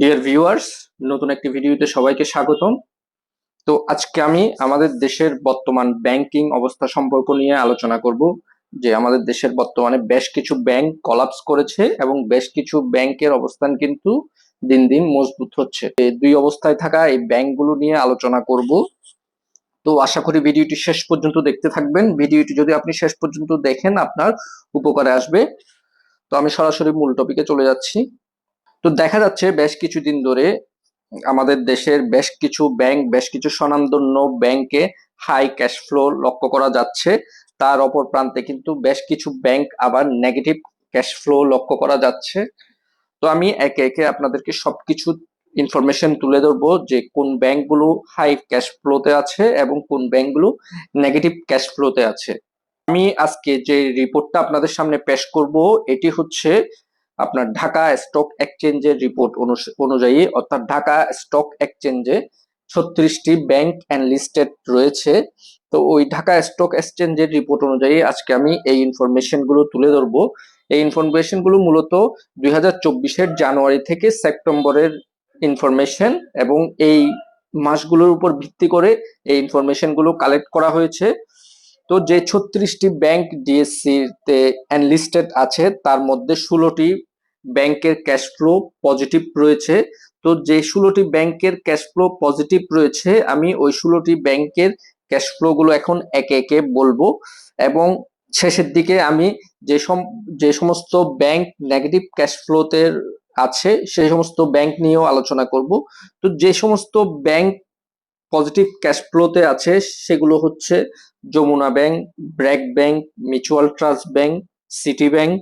Dear viewers নতুন একটি ভিডিওতে সবাইকে স্বাগতম। তো আজকে আমি আমাদের দেশের বর্তমান ব্যাংকিং অবস্থা সম্পর্ক নিয়ে আলোচনা করব, যে আমাদের দেশের বর্তমানে বেশ কিছু ব্যাংক কলাপস করেছে এবং বেশ কিছু ব্যাংকের অবস্থান কিন্তু দিন দিন মজবুত হচ্ছে। এই দুই অবস্থায় থাকা এই ব্যাংকগুলো নিয়ে আলোচনা করব। তো আশা করি ভিডিওটি শেষ পর্যন্ত দেখতে থাকবেন। ভিডিওটি যদি আপনি শেষ পর্যন্ত দেখেন, আপনার উপকারে আসবে। তো আমি সরাসরি মূল টপিকে চলে যাচ্ছি। তো দেখা যাচ্ছে বেশ কিছুদিন ধরে আমাদের দেশের বেশ কিছু ব্যাংক বেশ কিছু স্বনামধন্য ব্যাংকে হাই ক্যাশ ফ্লো লক্ষ্য করা যাচ্ছে। তার অপর প্রান্তে কিন্তু বেশ কিছু ব্যাংক আবার নেগেটিভ ক্যাশ ফ্লো লক্ষ্য করা যাচ্ছে। তো আমি একে একে আপনাদেরকে সবকিছু ইনফরমেশন তুলে ধরবো যে কোন ব্যাংকগুলো হাই ক্যাশ ফ্লোতে আছে এবং কোন ব্যাংকগুলো নেগেটিভ ক্যাশ ফ্লোতে আছে। আমি আজকে যে রিপোর্টটা আপনাদের সামনে পেশ করব, এটি হচ্ছে আপনার ঢাকা স্টক এক্সচেঞ্জের রিপোর্ট অনুযায়ী, অর্থাৎ ঢাকা স্টক এক্সচেঞ্জে ছত্রিশটি ব্যাংক অ্যান্ড লিস্টেড রয়েছে। তো ওই ঢাকা স্টক এক্সচেঞ্জের রিপোর্ট অনুযায়ী আজকে আমি এই ইনফরমেশনগুলো তুলে ধরবো। এই ইনফরমেশনগুলো মূলত দুই হাজার জানুয়ারি থেকে সেপ্টেম্বরের ইনফরমেশন এবং এই মাসগুলোর উপর ভিত্তি করে এই ইনফরমেশনগুলো কালেক্ট করা হয়েছে। তো যে ছত্রিশটি ব্যাংক ডিএসসি তে অ্যানলিস্টেড আছে, তার মধ্যে ষোলোটি ব্যাংকের ক্যাশ ফ্লো পজিটিভ রয়েছে। তো যে ষোলোটি ব্যাংকের ক্যাশ ফ্লো পজিটিভ রয়েছে, আমি ওই ষোলোটি ব্যাংকের ক্যাশ ফ্লো গুলো এখন একে একে বলব। এবং শেষের দিকে আমি যে সম, যে সমস্ত ব্যাংক নেগেটিভ ক্যাশ ফ্লোতে আছে, সেই সমস্ত ব্যাংক নিয়েও আলোচনা করব। তো যে সমস্ত ব্যাংক পজিটিভ ক্যাশ ফ্লোতে আছে, সেগুলো হচ্ছে Jamuna bank, BRAC bank Mutual Trust bank City bank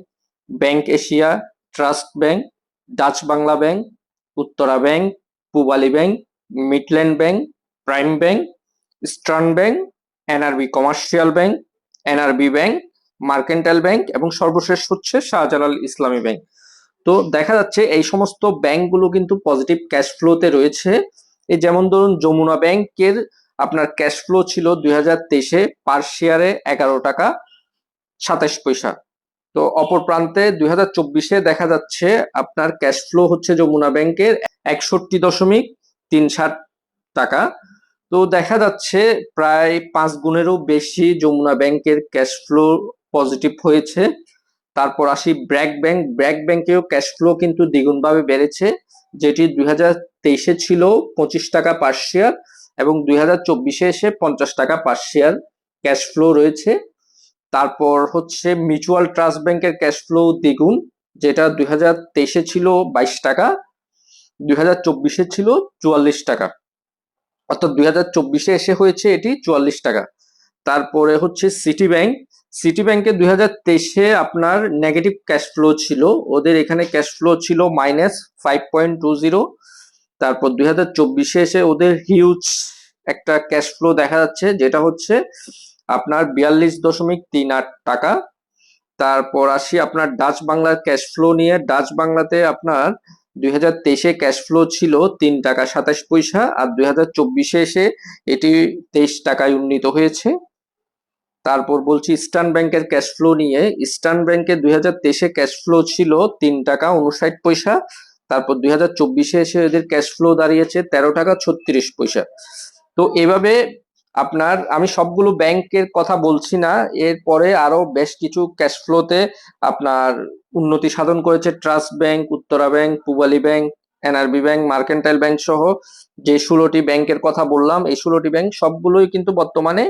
bank Asia Trust bank, Dutch Bangla bank, Uttara bank, Pubali bank, Midland bank, Prime bank, stern bank, NRB Commercial bank, NRB bank, Mercantile bank এবং সর্বশেষ হচ্ছে শাহজালাল ইসলামী bank. তো দেখা যাচ্ছে এই সমস্ত ব্যাংকগুলো কিন্তু পজিটিভ ক্যাশ ফ্লোতে রয়েছে। এই যেমন ধরুন যমুনা ব্যাংকের আপনার ক্যাশ ফ্লো ছিল দুই হাজার তেইশে পার শেয়ারে এগারো টাকা সাতাশ পয়সা। তো অপর প্রান্তে দুই হাজার চব্বিশে দেখা যাচ্ছে আপনার ক্যাশ ফ্লো হচ্ছে যমুনা ব্যাংকের একষট্টি দশমিক তিন ষাট টাকা। তো দেখা যাচ্ছে প্রায় পাঁচ গুণেরও বেশি যমুনা ব্যাংকের ক্যাশ ফ্লো পজিটিভ হয়েছে। তারপর আসি ব্র্যাক ব্যাংক। ব্র্যাক ব্যাংকেও ক্যাশ ফ্লো কিন্তু দ্বিগুণভাবে বেড়েছে, যেটি দুই হাজার তেইশে ছিল পঁচিশ টাকা পার শেয়ার এবং দুই হাজার চব্বিশে এসে পঞ্চাশ টাকা পার শেয়ার ক্যাশ ফ্লো রয়েছে। তারপর হচ্ছে মিউচুয়াল ট্রাস্ট ব্যাংকের ক্যাশ ফ্লো দ্বিগুণ, যেটা দুই হাজার তেইশে ছিল বাইশ টাকা, দুই হাজার চব্বিশে ছিল চুয়াল্লিশ টাকা। অর্থাৎ দুই হাজার চব্বিশে এসে হয়েছে এটি চুয়াল্লিশ টাকা। তারপরে হচ্ছে সিটি ব্যাংক সিটি ব্যাংকে দুই হাজার তেইশে আপনার নেগেটিভ ক্যাশ ফ্লো ছিল। ওদের এখানে ক্যাশ ফ্লো ছিল minus five point two zero তারপর দুই হাজার চব্বিশে এসে ওদের হিউজ একটা ক্যাশ ফ্লো দেখা যাচ্ছে, যেটা হচ্ছে আপনার বিয়াল্লিশ দশমিক তিন আট টাকা। তারপর আসি আপনার ডাচ বাংলার ক্যাশ ফ্লো নিয়ে। ডাচ বাংলাতে আপনার দুই হাজার তেইশে ক্যাশ ফ্লো ছিল তিন টাকা সাতাশ পয়সা আর দুই হাজার চব্বিশে এসে এটি তেইশ টাকায় উন্নীত হয়েছে। তারপর বলছি ইস্টার্ন ব্যাংকের ক্যাশ ফ্লো নিয়ে। ইস্টার্ন ব্যাংকে দুই হাজার তেইশে ক্যাশ ফ্লো ছিল তিন টাকা উনষাট পয়সা। তারপর দুই হাজার চব্বিশে এসে এদের ক্যাশ ফ্লো দাঁড়িয়েছে তেরো টাকা ছত্রিশ পয়সা। তো এভাবে আপনার, আমি সবগুলো ব্যাংকের কথা বলছি না, এরপরে আরও বেশ কিছু ক্যাশ ফ্লোতে আপনার উন্নতি সাধন করেছে Trust bank Uttara bank Pubali bank NRB bank Mercantile bank সহ যে ষোলোটি ব্যাংকের কথা বললাম, এই ষোলোটি ব্যাংক সবগুলোই কিন্তু বর্তমানে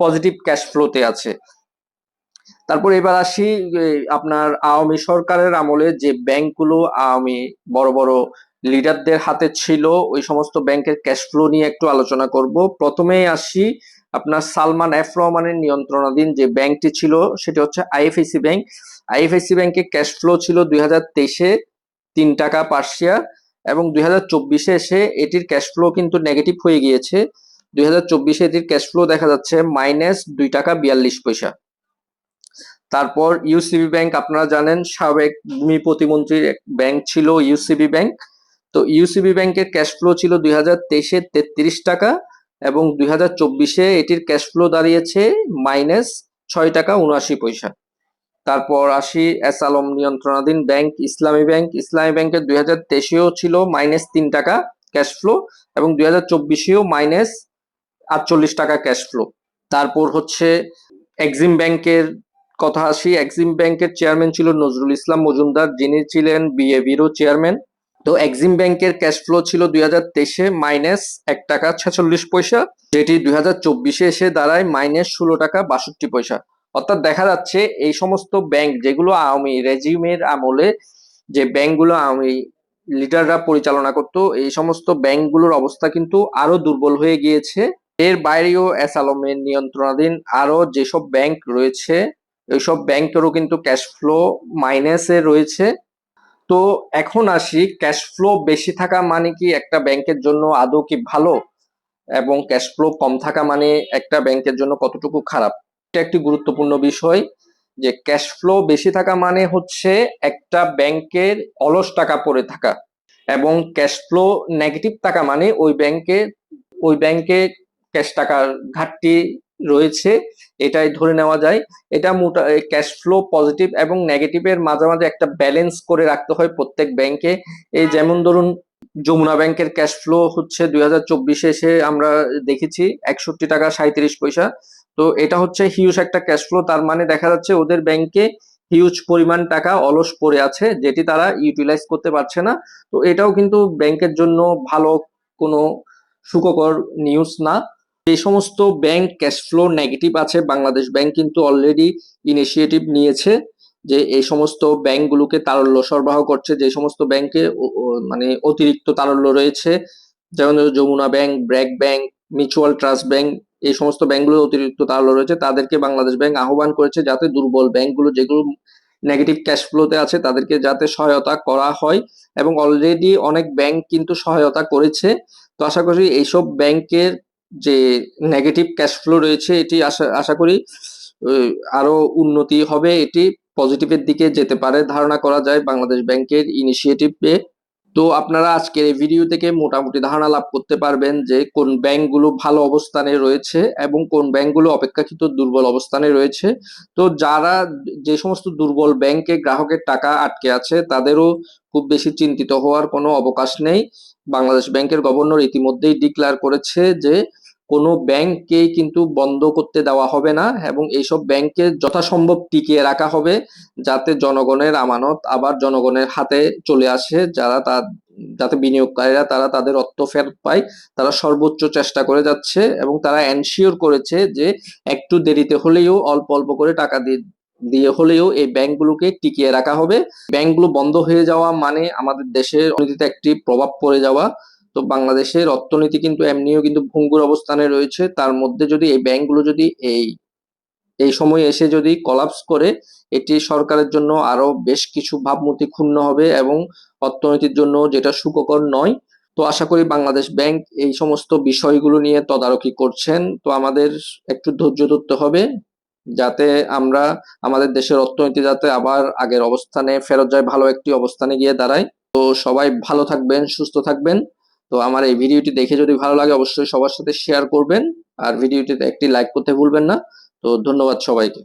পজিটিভ ক্যাশ ফ্লোতে আছে। তারপর এবার আসি আপনার আওয়ামী সরকারের আমলে যে ব্যাংকগুলো আওয়ামী বড় বড় লিডারদের হাতে ছিল ওই সমস্ত ব্যাংকের ক্যাশ ফ্লো নিয়ে একটু আলোচনা করব। প্রথমে আসি আপনার সালমান এফ রহমানের নিয়ন্ত্রণাধীন যে ব্যাংকটি ছিল, সেটি হচ্ছে আইএফআইসি ব্যাংক। আইএফআইসি ব্যাংকে ক্যাশ ফ্লো ছিল দুই হাজার তেইশে তিন টাকা পার শেয়ার এবং দুই হাজার চব্বিশে এসে এটির ক্যাশ ফ্লো কিন্তু নেগেটিভ হয়ে গিয়েছে। দুই হাজার চব্বিশে এটির ক্যাশ ফ্লো দেখা যাচ্ছে মাইনাস দুই টাকা বিয়াল্লিশ পয়সা। তারপর ইউসিবি ব্যাংক আপনারা জানেন, সাবেক ভূমি প্রতিমন্ত্রীর ব্যাংক ছিল ইউসিবি ব্যাংক তো ইউসিবি ব্যাংকের ক্যাশ ফ্লো ছিল দুই হাজার তেইশে তেত্রিশ টাকা এবং দুই হাজার চব্বিশে এটির ক্যাশ ফ্লো দাঁড়িয়েছে মাইনাস ছয় টাকা উনআশি পয়সা। তারপর আসি এস আলম নিয়ন্ত্রণাধীন ব্যাংক ইসলামী ব্যাংক ইসলামী ব্যাংকের দুই হাজার তেইশেও ছিল মাইনাস তিন টাকা ক্যাশ ফ্লো এবং দুই হাজার চব্বিশেও মাইনাস আটচল্লিশ টাকা ক্যাশ ফ্লো তারপর হচ্ছে এক্সিম ব্যাংকের কথা আসি। এক্সিম ব্যাংকের চেয়ারম্যান ছিল নজরুল ইসলাম মজুমদার। যিনি ছিলেন বিএবিরও চেয়ারম্যান তো এক্সিম ব্যাংকের ক্যাশ ফ্লো ছিল দুই হাজার তেইশে মাইনাস এক টাকা ছেচল্লিশ পয়সা, যেটি দুই হাজার চব্বিশে এসে দাঁড়ায় মাইনাস ষোলো টাকা বাষট্টি পয়সা। অর্থাৎ দেখা যাচ্ছে এই সমস্ত ব্যাংক যেগুলো আওয়ামী রেজিমের আমলে যে ব্যাংকগুলো আওয়ামী লিডাররা পরিচালনা করতো, এই সমস্ত ব্যাংকগুলোর অবস্থা কিন্তু আরও দুর্বল হয়ে গিয়েছে। এর বাইরেও এস আলমের নিয়ন্ত্রণাধীন আরও যেসব ব্যাংক রয়েছে, এইসব ব্যাংকেরও কিন্তু ক্যাশ ফ্লো মাইনাসে রয়েছে। তো এখন আসি ক্যাশ ফ্লো বেশি থাকা মানে কি একটা ব্যাংকের জন্য আদৌ কি ভালো? এবং ক্যাশ ফ্লো কম থাকা মানে একটা ব্যাংকের জন্য কতটুকু খারাপ? এটা একটি গুরুত্বপূর্ণ বিষয় যে ক্যাশ ফ্লো বেশি থাকা মানে হচ্ছে একটা ব্যাংকের অলস টাকা পড়ে থাকা এবং ক্যাশ ফ্লো নেগেটিভ টাকা মানে ওই ব্যাংকে ওই ব্যাংকে ক্যাশ টাকার ঘাটতি রয়েছে, এটাই ধরে নেওয়া যায়। এটা মোটা ক্যাশ ফ্লো পজিটিভ এবং নেগেটিভ নেগেটিভের মাঝামাঝি একটা ব্যালেন্স করে রাখতে হয় প্রত্যেক ব্যাংকে এই যেমন ধরুন, যমুনা ব্যাংকের ক্যাশ ফ্লো হচ্ছে দুই হাজার চব্বিশে এসে আমরা দেখেছি একষট্টি টাকা সাঁত্রিশ পয়সা। তো এটা হচ্ছে হিউজ একটা ক্যাশ ফ্লো তার মানে দেখা যাচ্ছে ওদের ব্যাংকে হিউজ পরিমাণ টাকা অলস পড়ে আছে, যেটি তারা ইউটিলাইজ করতে পারছে না। তো এটাও কিন্তু ব্যাংকের জন্য ভালো কোনো সুখকর নিউজ না। এই সমস্ত ব্যাংক ক্যাশ ফ্লো নেগেটিভ আছে বাংলাদেশ ব্যাংক কিন্তু অলরেডি ইনিশিয়েটিভ নিয়েছে যে এই সমস্ত ব্যাংকগুলোকে তারল্য সরবরাহ করছে, যে সমস্ত ব্যাংকে মানে অতিরিক্ত তারল্য রয়েছে, যেমন Jamuna bank BRAC bank mutual trust bank এই সমস্ত ব্যাংকগুলো অতিরিক্ত তারল্য রয়েছে, তাদেরকে বাংলাদেশ ব্যাংক আহ্বান করেছে যাতে দুর্বল ব্যাংকগুলো যেগুলো নেগেটিভ ক্যাশ ফ্লোতে আছে তাদেরকে যাতে সহায়তা করা হয় এবং অলরেডি অনেক ব্যাংক কিন্তু সহায়তা করেছে। তো আশা করি এইসব ব্যাংকের যে নেগেটিভ ক্যাশ ফ্লো রয়েছে এটি আশা আশা করি আরও উন্নতি হবে। এটি পজিটিভের দিকে যেতে পারে ধারণা করা যায় বাংলাদেশ ব্যাংকের ইনিশিয়েটিভে তো আপনারা আজকের এই ভিডিও থেকে মোটামুটি ধারণা লাভ করতে পারবেন যে কোন ব্যাংকগুলো ভালো অবস্থানে রয়েছে এবং কোন ব্যাংকগুলো অপেক্ষাকৃত দুর্বল অবস্থানে রয়েছে। তো যারা যে সমস্ত দুর্বল ব্যাংকে গ্রাহকের টাকা আটকে আছে, তাদেরও খুব বেশি চিন্তিত হওয়ার কোনো অবকাশ নেই। বাংলাদেশ ব্যাংকের গভর্নর ইতিমধ্যেই ডিক্লেয়ার করেছে যে কোনো ব্যাংককেই কিন্তু বন্ধ করতে দেওয়া হবে না এবং এইসব ব্যাংকে যথাসম্ভব টিকিয়ে রাখা হবে যাতে জনগণের আমানত আবার জনগণের হাতে চলে আসে, যারা তা যাতে বিনিয়োগকারীরা তারা তাদের অর্থ ফেরত পায়, তারা সর্বোচ্চ চেষ্টা করে যাচ্ছে এবং তারা এনশিওর করেছে যে একটু দেরিতে হলেও, অল্প অল্প করে টাকা দিয়ে দিয়ে হলেও এই ব্যাংকগুলোকে টিকিয়ে রাখা হবে। ব্যাংকগুলো বন্ধ হয়ে যাওয়া মানে আমাদের দেশের অর্থনীতিতে একটি প্রভাব পড়ে যাওয়া। তো বাংলাদেশের অর্থনীতি কিন্তু এমনিও কিন্তু ভঙ্গুর অবস্থানে রয়েছে। তার মধ্যে যদি এই ব্যাংকগুলো যদি এই এই সময় এসে যদি কলাপস করে, এটি সরকারের জন্য আরও বেশ কিছু ভাবমূর্তি ক্ষুণ্ণ হবে এবং অর্থনীতির জন্য যেটা সুখকর নয়। তো আশা করি বাংলাদেশ ব্যাংক এই সমস্ত বিষয়গুলো নিয়ে তদারকি করছেন। তো আমাদের একটু ধৈর্য ধরতে হবে যাতে আমরা আমাদের দেশের অর্থনীতি যাতে আবার আগের অবস্থানে ফেরত যায়, ভালো একটি অবস্থানে গিয়ে দাঁড়ায়। তো সবাই ভালো থাকবেন, সুস্থ থাকবেন। তো আমার এই ভিডিওটি দেখে যদি ভালো লাগে, অবশ্যই সবার সাথে শেয়ার করবেন। আর ভিডিওটিতে একটি লাইক করতে ভুলবেন না। তো ধন্যবাদ সবাইকে।